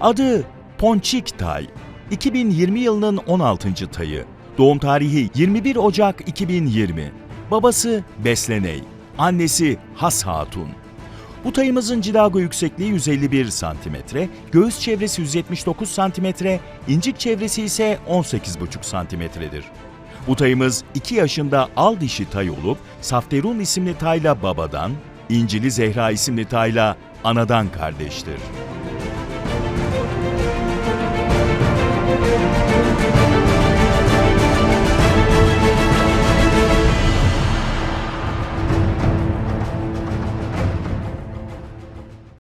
Adı Ponçik Tay. 2020 yılının 16. tayı. Doğum tarihi 21 Ocak 2020. Babası Besleney. Annesi Has Hatun. Bu tayımızın cilago yüksekliği 151 cm, göğüs çevresi 179 cm, incik çevresi ise 18,5 cm'dir. Bu tayımız 2 yaşında al dişi tay olup Safterun isimli tayla babadan, İncili Zehra isimli tayla anadan kardeştir.